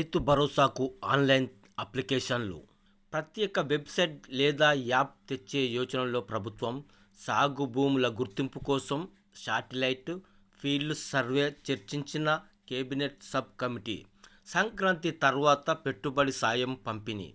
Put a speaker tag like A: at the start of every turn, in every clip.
A: రైతు భరోసాకు ఆన్లైన్ అప్లికేషన్లు. ప్రత్యేక వెబ్సైట్ లేదా యాప్ తెచ్చే యోచనలో ప్రభుత్వం సాగు భూముల గుర్తింపు కోసం శాటిలైట్ ఫీల్డ్ సర్వే చర్చించిన కేబినెట్ సబ్ కమిటీ. సంక్రాంతి తర్వాత పెట్టుబడి సాయం పంపిణీ.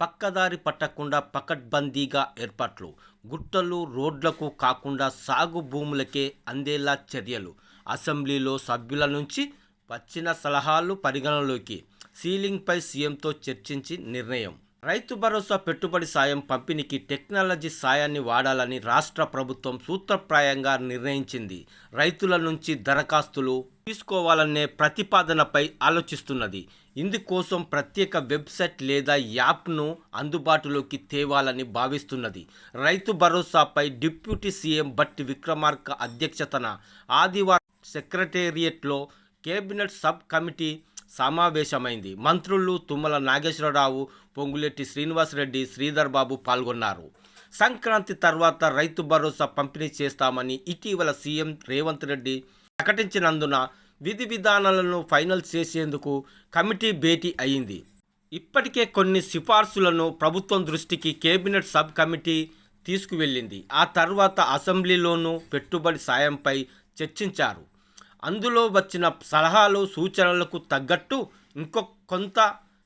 A: పక్కదారి పట్టకుండా పకడ్బందీగా ఏర్పాట్లు. గుట్టలు రోడ్లకు కాకుండా సాగు భూములకే అందేలా చర్యలు. అసెంబ్లీలో సభ్యుల నుంచి వచ్చిన సలహాలు పరిగణలోకి సీలింగ్పై సీఎంతో చర్చించి నిర్ణయం. రైతు భరోసా పెట్టుబడి సాయం పంపిణీకి టెక్నాలజీ సాయాన్ని వాడాలని రాష్ట్ర ప్రభుత్వం సూత్రప్రాయంగా నిర్ణయించింది. రైతుల నుంచి దరఖాస్తులు తీసుకోవాలనే ప్రతిపాదనపై ఆలోచిస్తున్నది. ఇందుకోసం ప్రత్యేక వెబ్సైట్ లేదా యాప్ను అందుబాటులోకి తేవాలని భావిస్తున్నది. రైతు భరోసాపై డిప్యూటీ సీఎం బట్టి విక్రమార్క అధ్యక్షతన ఆదివారం సెక్రటేరియట్లో కేబినెట్ సబ్ కమిటీ సమావేశమైంది. మంత్రులు తుమ్మల నాగేశ్వరరావు పొంగులెట్టి శ్రీనివాసరెడ్డి శ్రీధర్ బాబు పాల్గొన్నారు. సంక్రాంతి తర్వాత రైతు భరోసా పంపిణీ చేస్తామని ఇటీవల సీఎం రేవంత్ రెడ్డి ప్రకటించినందున విధి విధానాలను ఫైనల్ చేసేందుకు కమిటీ భేటీ అయింది. ఇప్పటికే కొన్ని సిఫార్సులను ప్రభుత్వం దృష్టికి కేబినెట్ సబ్ కమిటీ తీసుకువెళ్ళింది. ఆ తర్వాత అసెంబ్లీలోనూ పెట్టుబడి సాయంపై చర్చించారు. అందులో వచ్చిన సలహాలు సూచనలకు తగ్గట్టు ఇంకొ కొంత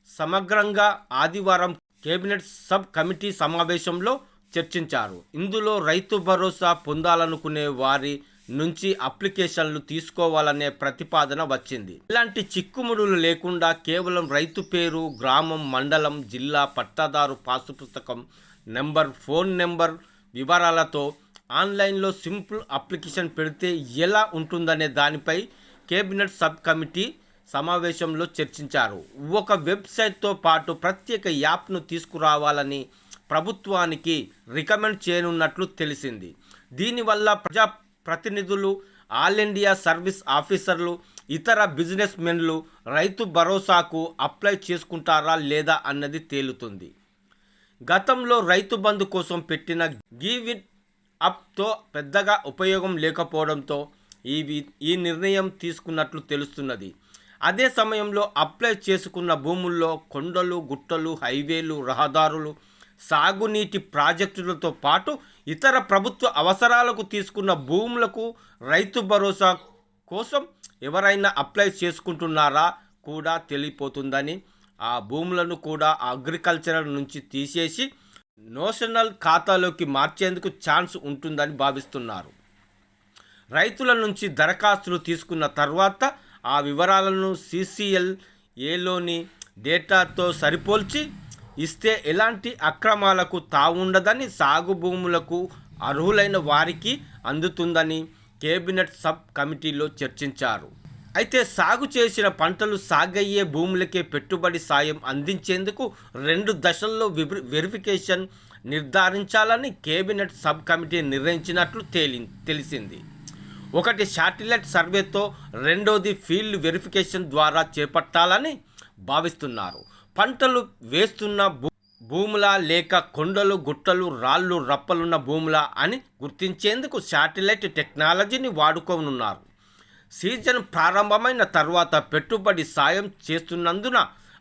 A: సమగ్రంగా ఆదివారం కేబినెట్ సబ్ కమిటీ సమావేశంలో చర్చించారు. ఇందులో రైతు భరోసా పొందాలనుకునే వారి నుంచి అప్లికేషన్లు తీసుకోవాలనే ప్రతిపాదన వచ్చింది. ఇలాంటి చిక్కుముడులు లేకుండా కేవలం రైతు పేరు గ్రామం మండలం జిల్లా పట్టాదారు పాసు పుస్తకం నెంబర్ ఫోన్ నెంబర్ వివరాలతో ఆన్లైన్లో సింపుల్ అప్లికేషన్ పెడితే ఎలా ఉంటుందనే దానిపై కేబినెట్ సబ్ కమిటీ సమావేశంలో చర్చించారు. ఒక వెబ్సైట్తో పాటు ప్రత్యేక యాప్ను తీసుకురావాలని ప్రభుత్వానికి రికమెండ్ చేయనున్నట్లు తెలిసింది. దీనివల్ల ప్రజా ప్రతినిధులు ఆల్ ఇండియా సర్వీస్ ఆఫీసర్లు ఇతర బిజినెస్ మెన్లు రైతు భరోసాకు అప్లై చేసుకుంటారా లేదా అన్నది తేలుతుంది. గతంలో రైతు బంధు కోసం పెట్టిన గివ్ అప్తో పెద్దగా ఉపయోగం లేకపోవడంతో ఈ ఈ నిర్ణయం తీసుకున్నట్లు తెలుస్తున్నది. అదే సమయంలో అప్లై చేసుకున్న భూముల్లో కొండలు గుట్టలు హైవేలు రహదారులు సాగునీటి ప్రాజెక్టులతో పాటు ఇతర ప్రభుత్వ అవసరాలకు తీసుకున్న భూములకు రైతు భరోసా కోసం ఎవరైనా అప్లై చేసుకుంటున్నారా కూడా తెలియపోతుందని ఆ భూములను కూడా అగ్రికల్చరల్ నుంచి తీసేసి నోషనల్ ఖాతాలోకి మార్చేందుకు ఛాన్స్ ఉంటుందని భావిస్తున్నారు. రైతుల నుంచి దరఖాస్తులు తీసుకున్న తర్వాత ఆ వివరాలను సిసిఎల్ ఏలోని డేటాతో సరిపోల్చి ఇస్తే ఎలాంటి అక్రమాలకు తావుండదని సాగు భూములకు అర్హులైన వారికి అందుతుందని కేబినెట్ సబ్ కమిటీలో చర్చించారు. అయితే సాగు చేసిన పంటలు సాగయ్యే భూములకే పెట్టుబడి సాయం అందించేందుకు రెండు దశల్లో వెరిఫికేషన్ నిర్ధారించాలని కేబినెట్ సబ్ కమిటీ నిర్ణయించినట్లు తేలి తెలిసింది. ఒకటి శాటిలైట్ సర్వేతో రెండోది ఫీల్డ్ వెరిఫికేషన్ ద్వారా చేపట్టాలని భావిస్తున్నారు. పంటలు వేస్తున్న భూ భూముల లేక కొండలు గుట్టలు రాళ్ళు రప్పలున్న భూముల అని గుర్తించేందుకు శాటిలైట్ టెక్నాలజీని వాడుకోనున్నారు. సీజన్ ప్రారంభమైన తర్వాత పెట్టుబడి సాయం చేస్తున్నందున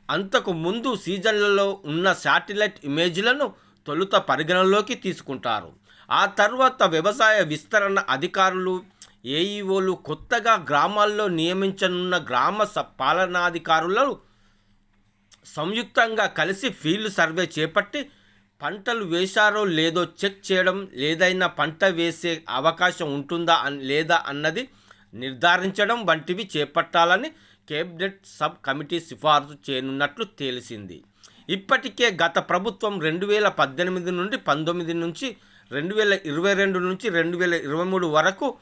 A: అంతకు ముందు సీజన్లలో ఉన్న శాటిలైట్ ఇమేజ్లను తొలుత పరిగణలోకి తీసుకుంటారు. ఆ తర్వాత వ్యవసాయ విస్తరణ అధికారులు ఏఈఓలు కొత్తగా గ్రామాల్లో నియమించనున్న గ్రామ స పాలనాధికారులను సంయుక్తంగా కలిసి ఫీల్డ్ సర్వే చేపట్టి పంటలు వేశారో లేదో చెక్ చేయడం లేదైనా పంట వేసే అవకాశం ఉంటుందా లేదా అన్నది నిర్ధారించడం వంటివి చేపట్టాలని కేబినెట్ సబ్ కమిటీ సిఫార్సు చేయనున్నట్లు తెలిసింది. ఇప్పటికే గత ప్రభుత్వం రెండు వేల పద్దెనిమిది నుండి పంతొమ్మిది నుంచి రెండు వేల ఇరవై రెండు నుంచి రెండు వేల ఇరవై మూడు వరకు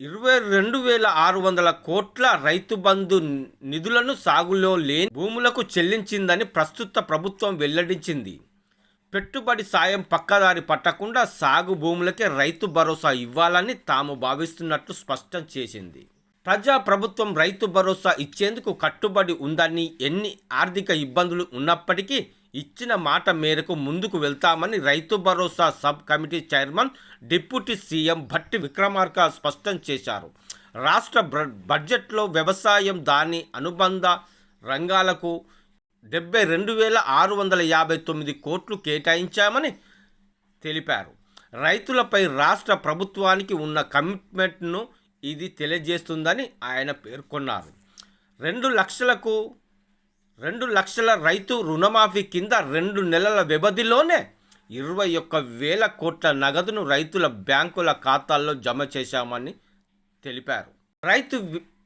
A: ఇరవై రెండు వేల ఆరు వందల కోట్ల రైతు బంధు నిధులను సాగులో లేని భూములకు చెల్లించిందని ప్రస్తుత ప్రభుత్వం వెల్లడించింది. పెట్టుబడి సాయం పక్కదారి పట్టకుండా సాగు భూములకే రైతు భరోసా ఇవ్వాలని తాము భావిస్తున్నట్లు స్పష్టం చేసింది. ప్రజా ప్రభుత్వం రైతు భరోసా ఇచ్చేందుకు కట్టుబడి ఉందని ఎన్ని ఆర్థిక ఇబ్బందులు ఉన్నప్పటికీ ఇచ్చిన మాట మేరకు ముందుకు వెళ్తామని Rythu Bharosa sub committee chairman deputy CM Bhatti Vikramarka స్పష్టం చేశారు. రాష్ట్ర బడ్జెట్లో వ్యవసాయం దాని అనుబంధ రంగాలకు డెబ్బై రెండు వేల ఆరు వందల యాభై తొమ్మిది కోట్లు కేటాయించామని తెలిపారు. రైతులపై రాష్ట్ర ప్రభుత్వానికి ఉన్న కమిట్మెంట్ను ఇది తెలియజేస్తుందని ఆయన పేర్కొన్నారు. రెండు లక్షలకు రెండు లక్షల రైతు రుణమాఫీ కింద రెండు నెలల వ్యవధిలోనే ఇరవై ఒక్క వేల కోట్ల నగదును రైతుల బ్యాంకుల ఖాతాల్లో జమ చేశామని తెలిపారు. రైతు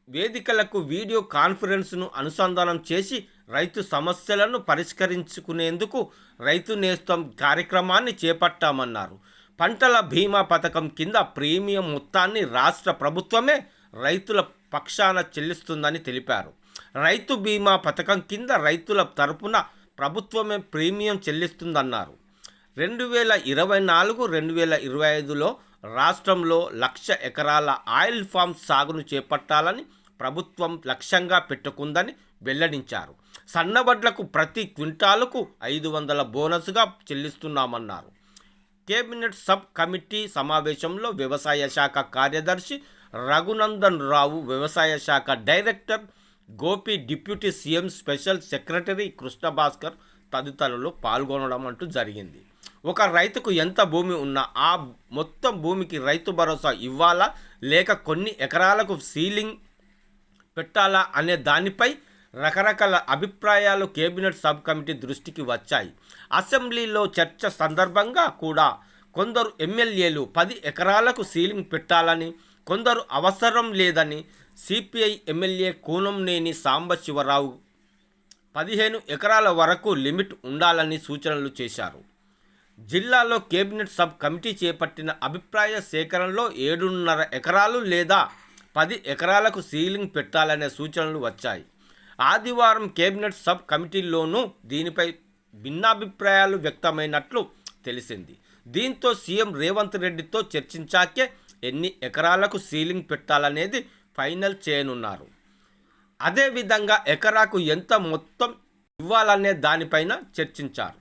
A: వేదికలకు వీడియో కాన్ఫరెన్స్ను అనుసంధానం చేసి రైతు సమస్యలను పరిష్కరించుకునేందుకు రైతు నేస్తం కార్యక్రమాన్ని చేపట్టామన్నారు. పంటల బీమా పథకం కింద ప్రీమియం మొత్తాన్ని రాష్ట్ర ప్రభుత్వమే రైతుల పక్షాన చెల్లిస్తుందని తెలిపారు. రైతు బీమా పథకం కింద రైతుల తరపున ప్రభుత్వమే ప్రీమియం చెల్లిస్తుందన్నారు. రెండు వేల ఇరవై నాలుగు రెండు వేల ఇరవై ఐదులో రాష్ట్రంలో లక్ష ఎకరాల ఆయిల్ ఫామ్ సాగును చేపట్టాలని ప్రభుత్వం లక్ష్యంగా పెట్టుకుందని వెల్లడించారు. సన్నబడ్లకు ప్రతి క్వింటాలకు ఐదు వందల బోనస్గా చెల్లిస్తున్నామన్నారు. కేబినెట్ సబ్ కమిటీ సమావేశంలో వ్యవసాయ శాఖ కార్యదర్శి రఘునందన్ రావు వ్యవసాయ శాఖ director Gopi deputy CM special secretary Krishna Bhaskar తదితరులు పాల్గొనడం అంటూ జరిగింది. ఒక రైతుకు ఎంత భూమి ఉన్నా ఆ మొత్తం భూమికి రైతు భరోసా ఇవ్వాలా? లేక కొన్ని ఎకరాలకు సీలింగ్ పెట్టాలా అనే దానిపై రకరకాల అభిప్రాయాలు కేబినెట్ సబ్ కమిటీ దృష్టికి వచ్చాయి. అసెంబ్లీలో చర్చ సందర్భంగా కూడా కొందరు ఎమ్మెల్యేలు పది ఎకరాలకు సీలింగ్ పెట్టాలని కొందరు అవసరం లేదని సిపిఐ ఎమ్మెల్యే కూనంనేని సాంబశివరావు పదిహేను ఎకరాల వరకు లిమిట్ ఉండాలని సూచనలు చేశారు. జిల్లాలో కేబినెట్ సబ్ కమిటీ చేపట్టిన అభిప్రాయ సేకరణలో ఏడున్నర ఎకరాలు లేదా పది ఎకరాలకు సీలింగ్ పెట్టాలనే సూచనలు వచ్చాయి. ఆదివారం కేబినెట్ సబ్ కమిటీలోనూ దీనిపై భిన్నాభిప్రాయాలు వ్యక్తమైనట్లు తెలిసింది. దీంతో సీఎం రేవంత్ రెడ్డితో చర్చించాకే ఎన్ని ఎకరాలకు సీలింగ్ పెట్టాలనేది ఫైనల్ చేయనున్నారు. అదేవిధంగా ఎకరాకు ఎంత మొత్తం ఇవ్వాలనే దానిపైన చర్చించారు.